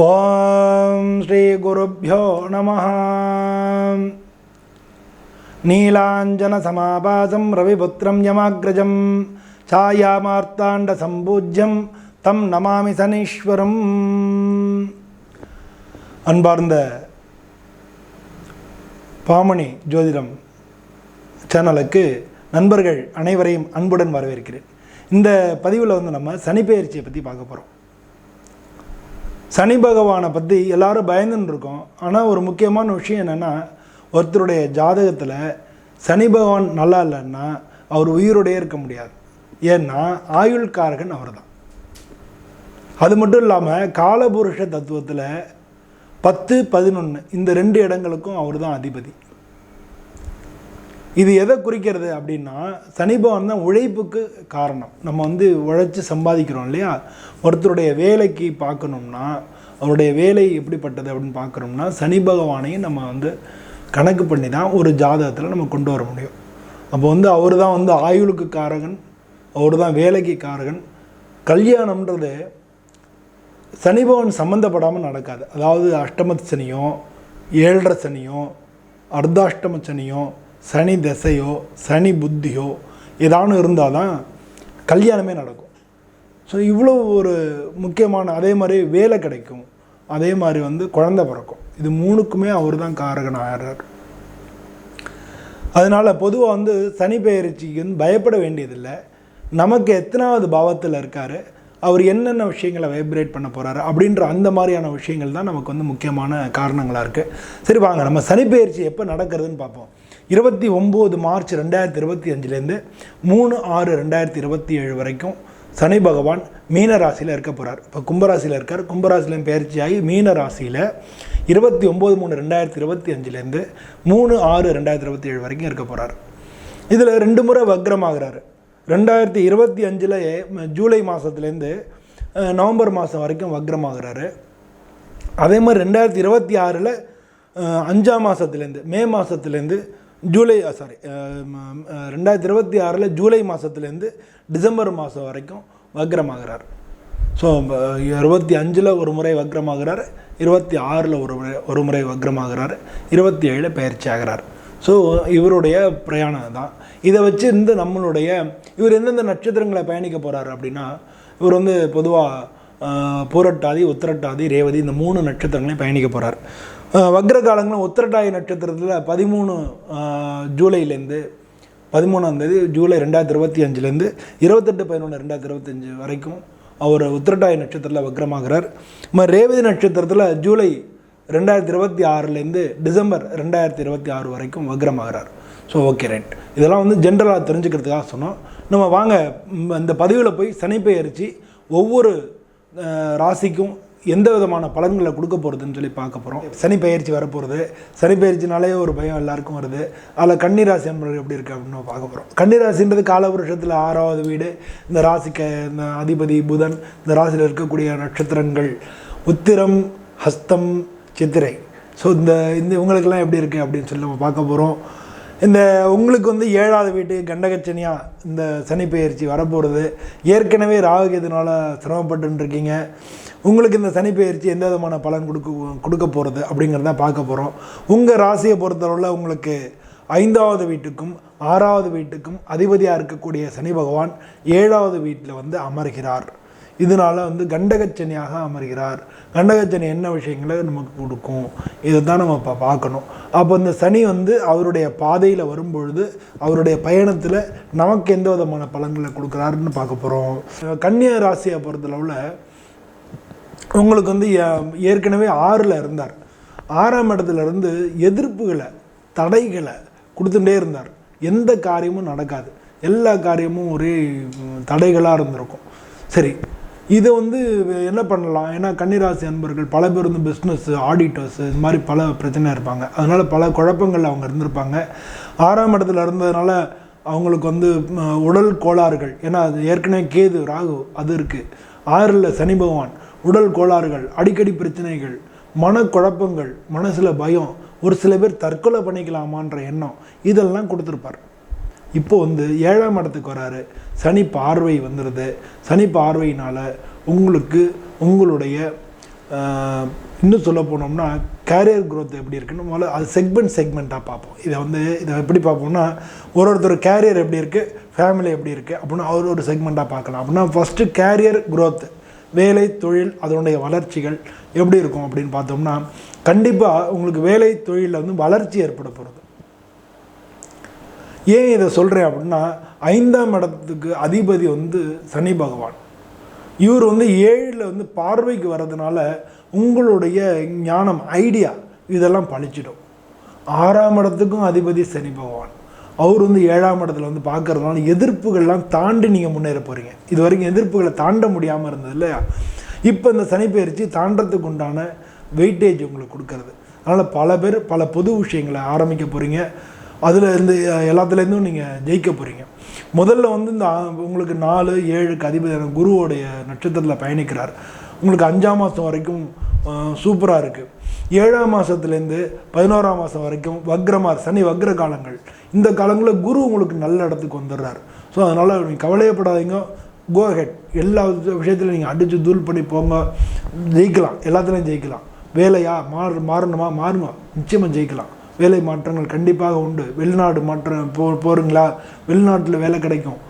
ஓம் ஸ்ரீ குருப்பியோ நம நீலாஞ்சனசமாபாசம் ரவிபுத்திரம் யமாகிரஜம் சாயாமார்த்தாண்ட சம்பூஜ்யம் தம் நமாமி சனீஸ்வரம். அன்பார்ந்த பாமணி ஜோதிடம் சேனலுக்கு நண்பர்கள் அனைவரையும் அன்புடன் வரவேற்கிறேன். இந்த பதிவில் வந்து நம்ம சனிப்பெயர்ச்சியை பற்றி பார்க்க போகிறோம் சனி பகவானை பற்றி எல்லாரும் பயந்துன்னு இருக்கோம் ஆனால் ஒரு முக்கியமான விஷயம் என்னென்னா ஒருத்தருடைய ஜாதகத்தில் சனி பகவான் நல்லா இல்லைன்னா அவர் உயிரோடையே இருக்க முடியாது. ஏன்னா ஆயுள்காரகன் அவர் தான் அது மட்டும் இல்லாமல் காலபுருஷ தத்துவத்தில் பத்து பதினொன்று இந்த ரெண்டு இடங்களுக்கும் அவர் தான் அதிபதி. இது எதை குறிக்கிறது அப்படின்னா சனி பகவான் தான் உழைப்புக்கு காரணம். நம்ம வந்து உழைச்சி சம்பாதிக்கிறோம் இல்லையா? ஒருத்தருடைய வேலைக்கு பார்க்கணும்னா அவருடைய வேலை எப்படிப்பட்டது அப்படின்னு பார்க்குறோம்னா சனி பகவானையும் நம்ம வந்து கணக்கு பண்ணி தான் ஒரு ஜாதகத்தில் நம்ம கொண்டு வர முடியும். அப்போ வந்து அவர் தான் வந்து ஆயுளுக்கு காரகன் அவர் தான் வேலைக்கு காரகன். கல்யாணம்ன்றது சனி பகவான் சம்மந்தப்படாமல் நடக்காது. அதாவது அஷ்டம சனியும் ஏழரை சனியோ அர்த்தாஷ்டம சனியும் சனி திசையோ சனி புத்தியோ ஏதானு இருந்தால் தான் கல்யாணமே நடக்கும். ஸோ இவ்வளோ ஒரு முக்கியமான அதே மாதிரி வேலை கிடைக்கும். அதே மாதிரி வந்து குழந்தை பிறக்கும். இது மூணுக்குமே அவர் தான் காரகன் ஆகிறார் அதனால் பொதுவாக வந்து சனி பெயர்ச்சிக்கு வந்து பயப்பட வேண்டியதில்லை. நமக்கு எத்தனாவது பாவத்தில் இருக்கார் அவர் என்னென்ன விஷயங்களை வைப்ரேட் பண்ண போகிறாரு அப்படின்ற அந்த மாதிரியான விஷயங்கள் தான் நமக்கு வந்து முக்கியமான காரணங்களாக இருக்குது சரி வாங்க நம்ம சனிப்பெயர்ச்சி எப்போ நடக்கிறதுன்னு பார்ப்போம். இருபத்தி ஒம்பது மார்ச் ரெண்டாயிரத்தி இருபத்தி அஞ்சுலேருந்து மூணு ஆறு ரெண்டாயிரத்தி இருபத்தி ஏழு வரைக்கும் சனி பகவான் மீன ராசியில் இருக்க போகிறார் இப்போ கும்பராசியில் இருக்கார். கும்பராசிலையும் பயிற்சியாகி மீன ராசியில் இருபத்தி ஒம்பது மூணு ரெண்டாயிரத்தி இருபத்தி அஞ்சுலேருந்து மூணு ஆறு ரெண்டாயிரத்தி இருபத்தி ஏழு வரைக்கும் இருக்க போகிறார் இதில் ரெண்டு முறை வக்ரமாகிறாரு. ரெண்டாயிரத்தி இருபத்தி அஞ்சில் ஜூலை மாதத்துலேருந்து நவம்பர் மாதம் வரைக்கும் வக்ரமாகிறாரு. அதே மாதிரி ரெண்டாயிரத்தி இருபத்தி ஆறில் அஞ்சாம் மாதத்துலேருந்து மே மாதத்துலேருந்து ஜூலை சாரி ரெண்டாயிரத்தி இருபத்தி ஆறில் ஜூலை மாதத்துலேருந்து டிசம்பர் மாதம் வரைக்கும் வக்ரமாகிறார். ஸோ இருபத்தி அஞ்சில் ஒரு முறை வக்ரமாகிறார் இருபத்தி ஆறில் ஒரு முறை ஒரு முறை வக்ரமாகிறார் இருபத்தி ஏழில் பயிற்சி ஆகிறார். ஸோ இவருடைய பிரயாணம் தான் இதை வச்சு இருந்து நம்மளுடைய இவர் எந்தெந்த நட்சத்திரங்களை பயணிக்க போகிறாரு அப்படின்னா இவர் வந்து பொதுவாக பூரட்டாதி உத்திரட்டாதி ரேவதி இந்த மூணு நட்சத்திரங்களையும் பயணிக்க போகிறார் வக்ர காலங்களும் நட்சத்திரத்தில் பதிமூணு ஜூலைலேருந்து பதிமூணாந்தேதி ஜூலை ரெண்டாயிரத்தி இருபத்தி அஞ்சுலேருந்து இருபத்தெட்டு பதினொன்று ரெண்டாயிரத்தி இருபத்தஞ்சு வரைக்கும் அவர் உத்திரட்டாய நட்சத்திரத்தில் வக்ரமாகிறார். நம்ம ரேவதி நட்சத்திரத்தில் ஜூலை ரெண்டாயிரத்தி இருபத்தி ஆறுலேருந்து டிசம்பர் ரெண்டாயிரத்தி இருபத்தி ஆறு வரைக்கும் வக்ரமாகிறார். ஸோ ஓகே ரைட் இதெல்லாம் வந்து ஜென்ரலாக தெரிஞ்சுக்கிறதுக்காக சொன்னோம். நம்ம வாங்க இந்த பதிவில் போய் சனிப்பெயர்ச்சி ஒவ்வொரு ராசிக்கும் எந்த விதமான பலன்களை கொடுக்க போகிறதுன்னு சொல்லி பார்க்க போகிறோம் சனி பயிற்சி வரப்போகிறது சனி பயிற்சினாலே ஒரு பயம் எல்லாருக்கும் வருது. அதில் கன்னிராசி என்பது எப்படி இருக்குது அப்படின்னு பார்க்க போகிறோம் கன்னிராசின்றது காலபுருஷத்தில் ஆறாவது வீடு. இந்த ராசிக்கு இந்த அதிபதி புதன் இந்த ராசியில் இருக்கக்கூடிய நட்சத்திரங்கள் உத்திரம் ஹஸ்தம் சித்திரை. ஸோ இந்த இந்த இவங்களுக்கெல்லாம் எப்படி இருக்குது அப்படின்னு சொல்லி நம்ம பார்க்க போகிறோம் இந்த உங்களுக்கு வந்து ஏழாவது வீட்டு கண்டகச்சனியாக இந்த சனி பயிற்சி வரப்போகிறது ஏற்கனவே ராகுகேதுனால சிரமப்பட்டுருக்கீங்க உங்களுக்கு இந்த சனி பயிற்சி எந்த விதமான பலன் கொடுக்க கொடுக்க போகிறது அப்படிங்கிறத பார்க்க போகிறோம் உங்கள் ராசியை பொறுத்தளவில் உங்களுக்கு ஐந்தாவது வீட்டுக்கும் ஆறாவது வீட்டுக்கும் அதிபதியாக இருக்கக்கூடிய சனி பகவான் ஏழாவது வீட்டில் வந்து அமர்கிறார். இதனால் வந்து கண்டகச்சனியாக அமர்கிறார். கண்டகச்சனி என்ன விஷயங்களை நமக்கு கொடுக்கும்? இதை தான் நம்ம இப்போ பார்க்கணும். அப்போ இந்த சனி வந்து அவருடைய பாதையில் வரும்பொழுது அவருடைய பயணத்தில் நமக்கு எந்த விதமான பலன்களை கொடுக்குறாருன்னு பார்க்க போகிறோம் கன்னியா ராசியை பொறுத்தளவில் உங்களுக்கு வந்து ஏற்கனவே ஆறில் இருந்தார். ஆறாம் இடத்துல இருந்து எதிர்ப்புகளை தடைகளை கொடுத்துட்டே இருந்தார். எந்த காரியமும் நடக்காது. எல்லா காரியமும் ஒரே தடைகளாக இருந்திருக்கும். சரி இதை வந்து என்ன பண்ணலாம்? ஏன்னா கன்னிராசி அன்பர்கள் பல பேர் வந்து பிஸ்னஸ் ஆடிட்டர்ஸ் இது மாதிரி பல பிரச்சனை இருப்பாங்க. அதனால் பல குழப்பங்கள் அவங்க இருந்திருப்பாங்க. ஆறாம் இடத்துல இருந்ததுனால அவங்களுக்கு வந்து உடல் கோளாறுகள். ஏன்னா அது ஏற்கனவே கேது ராகு அது இருக்குது ஆறில் சனி பகவான் உடல் கோளாறுகள் அடிக்கடி பிரச்சனைகள் மனக்குழப்பங்கள் மனசில் பயம் ஒரு சில பேர் தற்கொலை பண்ணிக்கலாமான்ற எண்ணம் இதெல்லாம் கொடுத்துருப்பார். இப்போ வந்து ஏழாம் இடத்துக்கு வராரு. சனி பார்வை வந்துடுது சனி பார்வையினால் உங்களுக்கு உங்களுடைய இன்னும் சொல்ல போனோம்னா கேரியர் க்ரோத் எப்படி இருக்குன்னு முதல்ல அது செக்மெண்ட் செக்மெண்ட்டாக பார்ப்போம். இதை வந்து இதை எப்படி பார்ப்போம்னா ஒரு ஒருத்தர் கேரியர் எப்படி இருக்குது ஃபேமிலி எப்படி இருக்குது அப்படின்னு அவர் ஒரு செக்மெண்ட்டாக பார்க்கலாம். அப்படின்னா ஃபஸ்ட்டு கேரியர் க்ரோத் வேலை தொழில் அதனுடைய வளர்ச்சிகள் எப்படி இருக்கும் அப்படின்னு பார்த்தோம்னா கண்டிப்பாக உங்களுக்கு வேலை தொழிலில் வந்து வளர்ச்சி ஏற்பட போகிறது ஏன் இதை சொல்கிறேன் அப்படின்னா ஐந்தாம் இடத்துக்கு அதிபதி வந்து சனி பகவான். இவர் வந்து ஏழில் வந்து பார்வைக்கு வர்றதுனால உங்களுடைய ஞானம் ஐடியா இதெல்லாம் பழிச்சிடும். ஆறாம் இடத்துக்கும் அதிபதி சனி பகவான். அவர் வந்து ஏழாம் இடத்துல வந்து பார்க்கறதுனால எதிர்ப்புகள்லாம் தாண்டி நீங்கள் முன்னேற போகிறீங்க இது வரைக்கும் எதிர்ப்புகளை தாண்ட முடியாமல் இருந்தது இல்லையா? இப்போ இந்த சனிப்பயிற்சி தாண்டத்துக்கு உண்டான வெயிட்டேஜ் உங்களுக்கு கொடுக்கறது. அதனால் பல பேர் பல புது விஷயங்களை ஆரம்பிக்க போகிறீங்க அதில் இருந்து எல்லாத்துலேருந்தும் நீங்கள் ஜெயிக்க போகிறீங்க முதல்ல வந்து இந்த உங்களுக்கு நாலு ஏழுக்கு அதிபதியான குருவோடைய நட்சத்திரத்தில் பயணிக்கிறார். உங்களுக்கு அஞ்சாம் மாதம் வரைக்கும் சூப்பராக இருக்குது ஏழாம் மாதத்துலேருந்து பதினோராம் மாதம் வரைக்கும் வக்ரமார் சனி வக்ர காலங்கள். இந்த காலங்களில் குரு உங்களுக்கு நல்ல இடத்துக்கு வந்துடுறார். ஸோ அதனால் நீங்கள் கவலையப்படாதீங்க. கோ ஹெட் எல்லா விஷயத்துலையும் நீங்கள் அடித்து தூள் பண்ணி போங்க. ஜெயிக்கலாம். எல்லாத்துலேயும் ஜெயிக்கலாம். வேலையா? மாறு மாறணுமா? மாறுமா நிச்சயமாக ஜெயிக்கலாம். வேலை மாற்றங்கள் கண்டிப்பாக உண்டு. வெளிநாடு மாற்றம் போ போகிறீங்களா வெளிநாட்டில் வேலை கிடைக்கும்.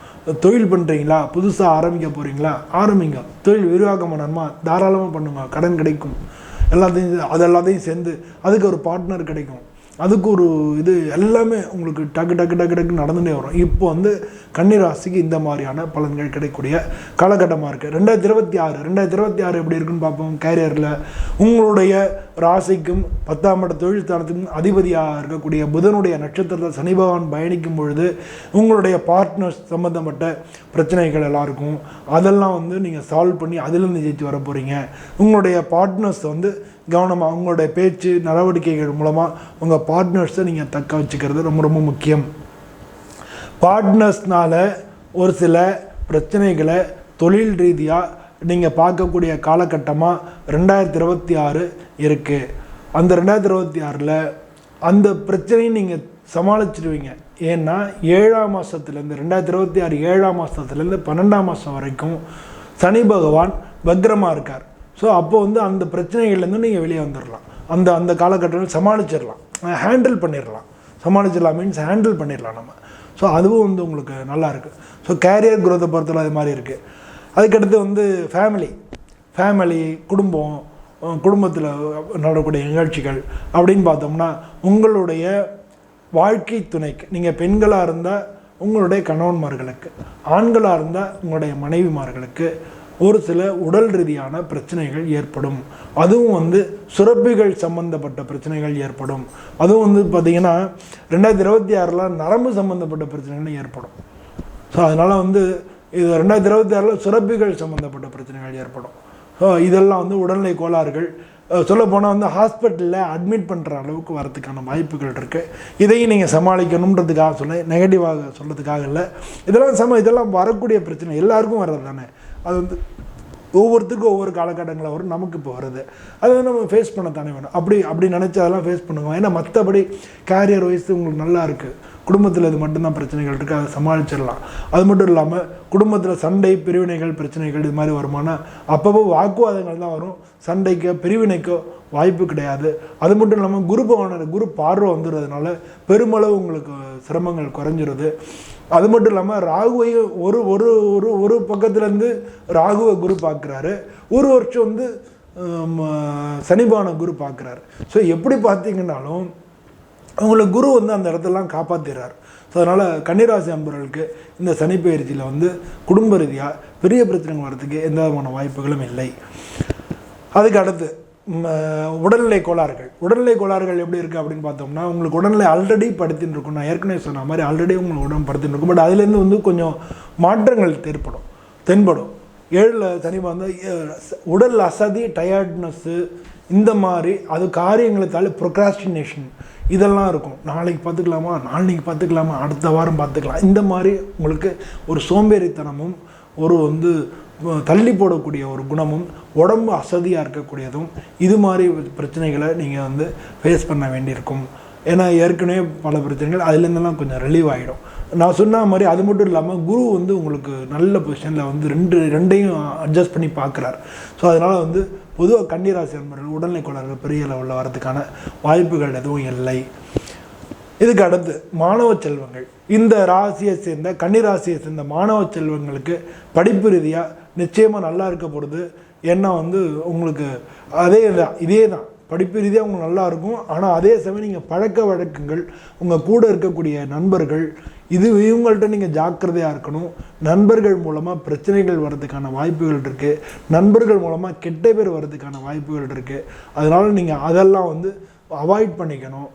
தொழில் பண்ணுறீங்களா புதுசாக ஆரம்பிக்க போகிறீங்களா ஆரம்பிங்க. தொழில் விரிவாக்கம் பண்ணணுமா? தாராளமாக பண்ணுங்க. கடன் கிடைக்கும். எல்லாத்தையும் அது எல்லாத்தையும் சேர்ந்து அதுக்கு ஒரு பார்ட்னர் கிடைக்கும். அதுக்கு ஒரு இது எல்லாமே உங்களுக்கு டக்கு டக்கு டக்கு டக்கு நடந்துகிட்டே வரும். இப்போ வந்து கன்னிராசிக்கு இந்த மாதிரியான பலன்கள் கிடைக்கக்கூடிய காலகட்டமாக இருக்குது ரெண்டாயிரத்தி இருபத்தி ஆறு ரெண்டாயிரத்தி இருபத்தி ஆறு எப்படி இருக்குன்னு பார்ப்போம். கேரியரில் உங்களுடைய ராசிக்கும் பத்தாம் இட தொழில் ஸ்தானத்துக்கும் அதிபதியாக இருக்கக்கூடிய புதனுடைய நட்சத்திரத்தில் சனி பகவான் பயணிக்கும் பொழுது உங்களுடைய பார்ட்னர்ஸ் சம்மந்தப்பட்ட பிரச்சனைகள் எல்லாம் இருக்கும் அதெல்லாம் வந்து நீங்கள் சால்வ் பண்ணி அதிலிருந்து ஜெயிச்சு வர போகிறீங்க உங்களுடைய பார்ட்னர்ஸ் வந்து கவனமாக உங்களுடைய பேச்சு நடவடிக்கைகள் மூலமாக உங்கள் பார்ட்னர்ஸை நீங்கள் தக்க வச்சுக்கிறது ரொம்ப ரொம்ப முக்கியம். பார்ட்னர்ஸ்னால ஒரு சில பிரச்சனைகளை தொழில் ரீதியாக நீங்கள் பார்க்கக்கூடிய காலகட்டமாக ரெண்டாயிரத்தி இருபத்தி ஆறு இருக்குது அந்த ரெண்டாயிரத்தி இருபத்தி ஆறில் அந்த பிரச்சனையும் நீங்கள் சமாளிச்சிடுவீங்க ஏன்னா ஏழாம் மாதத்துலேருந்து ரெண்டாயிரத்தி இருபத்தி ஆறு ஏழாம் மாதத்துலேருந்து பன்னெண்டாம் மாதம் வரைக்கும் சனி பகவான் பத்திரமாக இருக்கார். ஸோ அப்போ வந்து அந்த பிரச்சனைகள்லேருந்து நீங்கள் வெளியே வந்துடலாம் அந்த அந்த காலகட்டத்தில் சமாளிச்சிடலாம் ஹேண்டில் பண்ணிடலாம் சமாளிச்சிடலாம் மீன்ஸ் ஹேண்டில் பண்ணிடலாம் நம்ம. ஸோ அதுவும் வந்து உங்களுக்கு நல்லாயிருக்கு ஸோ கேரியர் குரோத்தை பொறுத்தவரை அது மாதிரி இருக்குது அதுக்கடுத்து வந்து ஃபேமிலி ஃபேமிலி குடும்பம் குடும்பத்தில் நடக்கக்கூடிய நிகழ்ச்சிகள் அப்படின்னு பார்த்தோம்னா உங்களுடைய வாழ்க்கை துணைக்கு நீங்கள் பெண்களாக இருந்தால் உங்களுடைய கணவன்மார்களுக்கு ஆண்களாக இருந்தால் உங்களுடைய மனைவிமார்களுக்கு ஒரு சில உடல் ரீதியான பிரச்சனைகள் ஏற்படும். அதுவும் வந்து சுரப்பிகள் சம்பந்தப்பட்ட பிரச்சனைகள் ஏற்படும். அதுவும் வந்து பார்த்திங்கன்னா ரெண்டாயிரத்தி இருபத்தி ஆறில் நரம்பு சம்மந்தப்பட்ட பிரச்சனைகள் ஏற்படும். ஸோ அதனால் வந்து இது ரெண்டாயிரத்தி இருபத்தி ஆறில் சுரப்பிகள் சம்மந்தப்பட்ட பிரச்சனைகள் ஏற்படும். ஸோ இதெல்லாம் வந்து உடல்நிலை கோளாறுகள் சொல்லப்போனால் வந்து ஹாஸ்பிட்டலில் அட்மிட் பண்ணுற அளவுக்கு வரதுக்கான வாய்ப்புகள் இருக்குது இதையும் நீங்கள் சமாளிக்கணுன்றதுக்காக சொல்ல நெகட்டிவாக சொல்கிறதுக்காக இல்லை. இதெல்லாம் சம இதெல்லாம் வரக்கூடிய பிரச்சனை எல்லாருக்கும் வர்றது தானே அது வந்து ஒவ்வொருத்துக்கும் ஒவ்வொரு காலகட்டங்களில் வரும் நமக்கு இப்போ வருது. அது வந்து நம்ம ஃபேஸ் பண்ணத்தானே வேணும். அப்படி அப்படி நினச்சி அதெல்லாம் ஃபேஸ் பண்ணுவோம். ஏன்னா மற்றபடி கேரியர் வைஸ் உங்களுக்கு நல்லா இருக்குது குடும்பத்தில் இது மட்டும்தான் பிரச்சனைகள் இருக்குது அதை சமாளிச்சிடலாம். அது மட்டும் இல்லாமல் குடும்பத்தில் சண்டை பிரிவினைகள் பிரச்சனைகள் இது மாதிரி வருமானா அப்பப்போ வாக்குவாதங்கள் தான் வரும். சண்டைக்கோ பிரிவினைக்கோ வாய்ப்பு கிடையாது. அது மட்டும் இல்லாமல் குரு பவனர் குரு பார்வை வந்துடுறதுனால பெருமளவு உங்களுக்கு சிரமங்கள் குறைஞ்சிருது. அது மட்டும் இல்லாமல் ராகுவையும் ஒரு ஒரு ஒரு ஒரு பக்கத்துலேருந்து ராகுவை குரு பார்க்குறாரு. ஒரு வருஷம் வந்து சனிபான குரு பார்க்குறாரு. ஸோ எப்படி பார்த்தீங்கன்னாலும் அவங்கள குரு வந்து அந்த இடத்தெல்லாம் காப்பாற்றுறார் ஸோ அதனால் கன்னிராசி அன்பர்களுக்கு இந்த சனி வந்து குடும்ப ரீதியாக பெரிய பிரச்சனைகள் வரதுக்கு எந்த விதமான வாய்ப்புகளும் இல்லை. அதுக்கு அடுத்து உடல்நிலை கோளாறுகள். உடல்நிலை கோளாறுகள் எப்படி இருக்குது அப்படின்னு பார்த்தோம்னா உங்களுக்கு உடல்நிலை ஆல்ரெடி படுத்தின்னு இருக்கும். நான் ஏற்கனவே சொன்ன மாதிரி ஆல்ரெடி உங்களுக்கு உடம்பு படுத்தின்னு இருக்கும். பட் அதுலேருந்து வந்து கொஞ்சம் மாற்றங்கள் ஏற்படும் தென்படும். ஏழில் சனி வந்து உடல் அசதி டயர்ட்னஸ்ஸு இந்த மாதிரி அது காரியங்களை தாழ ப்ரொக்ராஸ்டினேஷன் இதெல்லாம் இருக்கும். நாளைக்கு பார்த்துக்கலாமா? நாளைக்கு பார்த்துக்கலாமா? அடுத்த வாரம் பார்த்துக்கலாம். இந்த மாதிரி உங்களுக்கு ஒரு சோம்பேறித்தனமும் ஒரு வந்து தள்ளி போடக்கூடிய ஒரு குணமும் உடம்பு அசதியாக இருக்கக்கூடியதும் இது மாதிரி பிரச்சனைகளை நீங்கள் வந்து ஃபேஸ் பண்ண வேண்டியிருக்கும். ஏன்னா ஏற்கனவே பல பிரச்சனைகள் அதுலேருந்தெல்லாம் கொஞ்சம் ரிலீவ் ஆகிடும் நான் சொன்ன மாதிரி அது மட்டும் இல்லாமல் குரு வந்து உங்களுக்கு நல்ல பொசிஷனில் வந்து ரெண்டு ரெண்டையும் அட்ஜஸ்ட் பண்ணி பார்க்குறார். ஸோ அதனால் வந்து பொதுவாக கன்னிராசி நண்பர்கள் உடல்நிலை கோளாறுகள் பெரிய லெவலில் வரதுக்கான வாய்ப்புகள் எதுவும் இல்லை. இதுக்கு அடுத்து மாணவ செல்வங்கள். இந்த ராசியை சேர்ந்த கன்னிராசியை சேர்ந்த மாணவ செல்வங்களுக்கு படிப்பு ரீதியாக நிச்சயமாக நல்லா இருக்க போகிறது ஏன்னா வந்து உங்களுக்கு அதே தான் இதே தான். படிப்பு ரீதியாக உங்களுக்கு நல்லா இருக்கும். ஆனால் அதே சமயம் நீங்கள் பழக்க வழக்கங்கள் உங்கள் கூட இருக்கக்கூடிய நண்பர்கள் இது இவங்கள்ட்ட நீங்கள் ஜாக்கிரதையாக இருக்கணும். நண்பர்கள் மூலமாக பிரச்சனைகள் வர்றதுக்கான வாய்ப்புகள் இருக்குது நண்பர்கள் மூலமாக கெட்ட பேர் வர்றதுக்கான வாய்ப்புகள் இருக்குது அதனால் நீங்கள் அதெல்லாம் வந்து அவாய்ட் பண்ணிக்கணும்.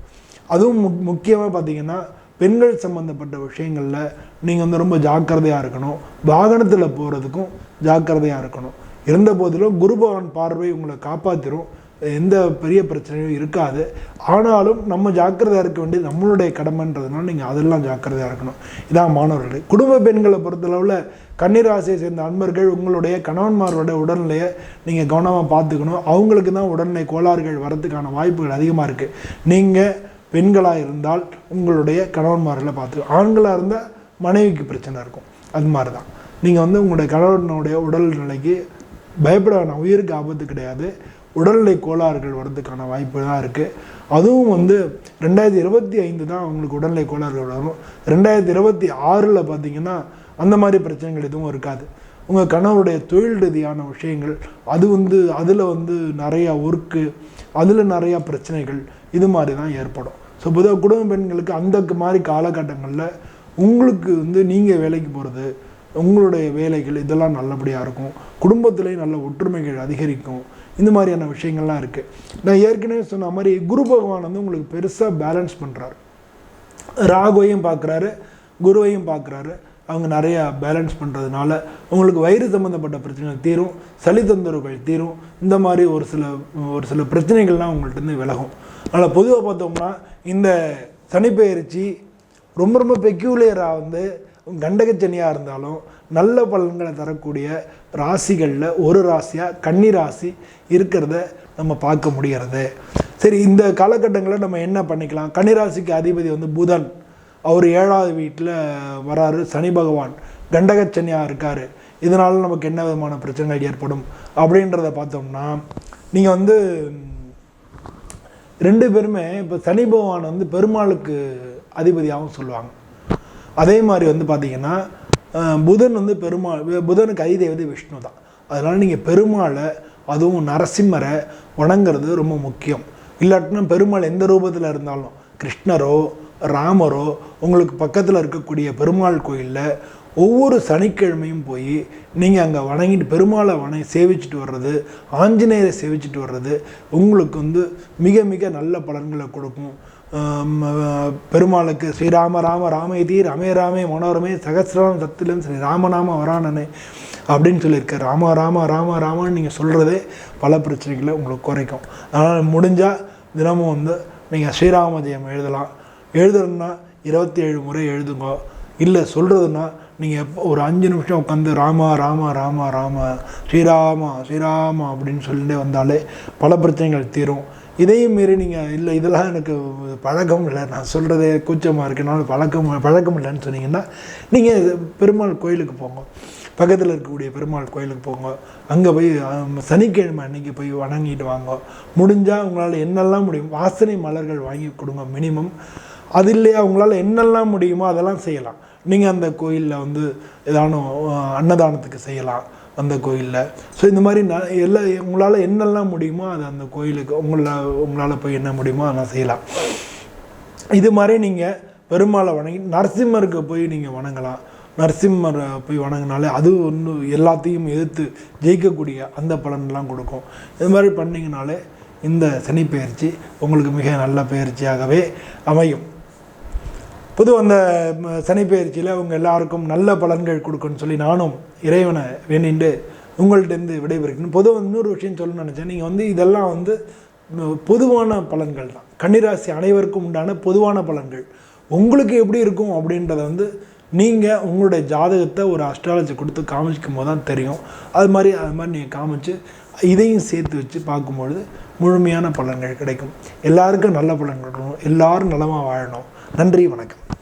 அதுவும் முக் முக்கியமாக பார்த்தீங்கன்னா பெண்கள் சம்மந்தப்பட்ட விஷயங்களில் நீங்கள் வந்து ரொம்ப ஜாக்கிரதையாக இருக்கணும். வாகனத்தில் போகிறதுக்கும் ஜாக்கிரதையாக இருக்கணும். இருந்த போதிலும் குரு பகவான் பார்வை உங்களை காப்பாற்றிடும் எந்த பெரிய பிரச்சனையும் இருக்காது. ஆனாலும் நம்ம ஜாக்கிரதையாக இருக்க வேண்டியது நம்மளுடைய கடமைன்றதுனால நீங்கள் அதெல்லாம் ஜாக்கிரதையாக இருக்கணும். இதான் மாணவர்கள். குடும்ப பெண்களை பொறுத்தளவில் கன்னிராசியை சேர்ந்த அன்பர்கள் உங்களுடைய கணவன்மாரோட உடல்நிலையை நீங்கள் கவனமாக பார்த்துக்கணும். அவங்களுக்கு தான் உடல்நிலை கோளாறுகள் வரதுக்கான வாய்ப்புகள் அதிகமாக இருக்குது நீங்கள் பெண்களாக இருந்தால் உங்களுடைய கணவன்மார்களை பார்த்து ஆண்களாக இருந்தால் மனைவிக்கு பிரச்சனை இருக்கும். அது மாதிரி தான் நீங்கள் வந்து உங்களுடைய கணவனுடைய உடல்நிலைக்கு பயப்பட வேணாம். உயிருக்கு ஆபத்து கிடையாது. உடல்நிலை கோளாறுகள் வர்றதுக்கான வாய்ப்பு தான் இருக்குது அதுவும் வந்து ரெண்டாயிரத்தி இருபத்தி ஐந்து தான் அவங்களுக்கு உடல்நிலை கோளாறுகள் வரும். ரெண்டாயிரத்தி இருபத்தி ஆறில் பார்த்தீங்கன்னா அந்த மாதிரி பிரச்சனைகள் எதுவும் இருக்காது. உங்கள் கணவருடைய தொழில் ரீதியான விஷயங்கள் அது வந்து அதில் வந்து நிறையா ஒர்க்கு அதில் நிறையா பிரச்சனைகள் இது மாதிரி தான் ஏற்படும். ஸோ பொதுவாக குடும்ப பெண்களுக்கு அந்த மாதிரி காலகட்டங்களில் உங்களுக்கு வந்து நீங்கள் வேலைக்கு போகிறது உங்களுடைய வேலைகள் இதெல்லாம் நல்லபடியாக இருக்கும். குடும்பத்துலேயும் நல்ல ஒற்றுமைகள் அதிகரிக்கும். இந்த மாதிரியான விஷயங்கள்லாம் இருக்குது நான் ஏற்கனவே சொன்ன மாதிரி குரு பகவான் வந்து உங்களுக்கு பெருசாக பேலன்ஸ் பண்ணுறாரு ராகுவையும் பார்க்குறாரு குருவையும் பார்க்குறாரு. அவங்க நிறையா பேலன்ஸ் பண்ணுறதுனால உங்களுக்கு வயிறு சம்மந்தப்பட்ட பிரச்சனைகள் தீரும் சளி தொந்தரவுகள் தீரும். இந்த மாதிரி ஒரு சில ஒரு சில பிரச்சனைகள்லாம் உங்கள்கிட்ட விலகும். அதனால் பொதுவாக பார்த்தோம்னா இந்த சனிப்பெயர்ச்சி ரொம்ப ரொம்ப பெக்யூலியராக வந்து கண்டகச்சனியாக இருந்தாலும் நல்ல பலன்களை தரக்கூடிய ராசிகளில் ஒரு ராசியாக கன்னி ராசி இருக்கிறத நம்ம பார்க்க முடிகிறது. சரி இந்த காலகட்டங்களில் நம்ம என்ன பண்ணிக்கலாம்? கன்னிராசிக்கு அதிபதி வந்து புதன். அவர் ஏழாவது வீட்டில் வராரு சனி பகவான். கண்டகச்சனியாக இருக்கார். இதனால் நமக்கு என்ன விதமான பிரச்சனைகள் ஏற்படும் அப்படின்றத பார்த்தோம்னா நீங்கள் வந்து ரெண்டு பேருமே இப்போ சனி பகவான் வந்து பெருமாளுக்கு அதிபதியாகவும் சொல்லுவாங்க. அதே மாதிரி வந்து பார்த்தீங்கன்னா புதன் வந்து பெருமாள் புதனுக்கு ஐதேவதை விஷ்ணு தான். அதனால் நீங்கள் பெருமாளை அதுவும் நரசிம்மரை வணங்குறது ரொம்ப முக்கியம். இல்லாட்டினா பெருமாள் எந்த ரூபத்தில் இருந்தாலும் கிருஷ்ணரோ ராமரோ உங்களுக்கு பக்கத்தில் இருக்கக்கூடிய பெருமாள் கோயிலில் ஒவ்வொரு சனிக்கிழமையும் போய் நீங்கள் அங்கே வணங்கிட்டு பெருமாளை வணங்கி சேவிச்சுட்டு வர்றது ஆஞ்சநேயரை சேவிச்சுட்டு வர்றது உங்களுக்கு வந்து மிக மிக நல்ல பலன்களை கொடுக்கும். பெருமாளுக்கு ஸ்ரீராம ராம ராமேதி ரமே ராமே மனோரமே சகசிரம் சத்திலம் ஸ்ரீ ராமநாம வரானனே அப்படின்னு சொல்லியிருக்கார். ராம ராம ராம ராமன்னு நீங்கள் சொல்கிறதே பல பிரச்சனைகளை உங்களுக்கு குறைக்கும். அதனால் முடிஞ்சால் தினமும் வந்து நீங்கள் ஸ்ரீராம ஜெயம் எழுதலாம். எழுதணும்னா இருபத்தி ஏழு முறை எழுதுங்க. இல்லை சொல்கிறதுனா நீங்கள் எப்போ ஒரு அஞ்சு நிமிஷம் உட்காந்து ராமா ராமா ராமா ராம ஸ்ரீராமா ஸ்ரீராமா அப்படின்னு சொல்லிட்டு வந்தாலே பல பிரச்சனைகள் தீரும். இதையும் மீறி நீங்கள் இல்லை இதெல்லாம் எனக்கு பழக்கம் இல்லை. நான் சொல்கிறதே கூச்சமாக இருக்கனால பழக்கம் பழக்கம் இல்லைன்னு சொன்னீங்கன்னா நீங்கள் பெருமாள் கோயிலுக்கு போங்க. பக்கத்தில் இருக்கக்கூடிய பெருமாள் கோயிலுக்கு போங்க. அங்கே போய் சனிக்கிழமை அன்னைக்கு போய் வணங்கிட்டு வாங்க. முடிஞ்சால் உங்களால் என்னெல்லாம் முடியும்? வாசனை மலர்கள் வாங்கி கொடுங்க மினிமம் அது இல்லையா? உங்களால் என்னெல்லாம் முடியுமோ அதெல்லாம் செய்யலாம். நீங்கள் அந்த கோயிலில் வந்து ஏதானும் அன்னதானத்துக்கு செய்யலாம். அந்த கோயிலில். ஸோ இந்த மாதிரி ந எல்லா உங்களால் என்னெல்லாம் முடியுமோ அது அந்த கோயிலுக்கு உங்களால் உங்களால் போய் என்ன முடியுமோ அதெல்லாம் செய்யலாம். இது மாதிரி நீங்கள் பெருமாளை வணங்கி நரசிம்மருக்கு போய் நீங்கள் வணங்கலாம். நரசிம்மரை போய் வணங்கினாலே அது ஒன்று எல்லாத்தையும் எதிர்த்து ஜெயிக்கக்கூடிய அந்த பலன்லாம் கொடுக்கும். இது மாதிரி பண்ணிங்கனாலே இந்த சனி பயிற்சி உங்களுக்கு மிக நல்ல பயிற்சியாகவே அமையும். புது அந்த சனிப்பயிற்சியில் அவங்க எல்லாருக்கும் நல்ல பலன்கள் கொடுக்குன்னு சொல்லி நானும் இறைவனை வேண்டிண்டு உங்கள்கிட்டருந்து விடைபெறுகிறேன். பொதுவாக இன்னொரு விஷயம் சொல்லணும்னு நினச்சேன். நீங்கள் வந்து இதெல்லாம் வந்து பொதுவான பலன்கள் தான். கன்னிராசி அனைவருக்கும் உண்டான பொதுவான பலன்கள். உங்களுக்கு எப்படி இருக்கும் அப்படின்றத வந்து நீங்கள் உங்களுடைய ஜாதகத்தை ஒரு அஸ்ட்ராலஜி கொடுத்து காமிக்கும் போது தான் தெரியும். அது மாதிரி அது மாதிரி நீங்கள் காமிச்சு இதையும் சேர்த்து வச்சு பார்க்கும்பொழுது முழுமையான பலன்கள் கிடைக்கும். எல்லாருக்கும் நல்ல பலன்கள் கிடைக்கணும். எல்லாரும் நலமாக வாழணும். நன்றி வணக்கம்.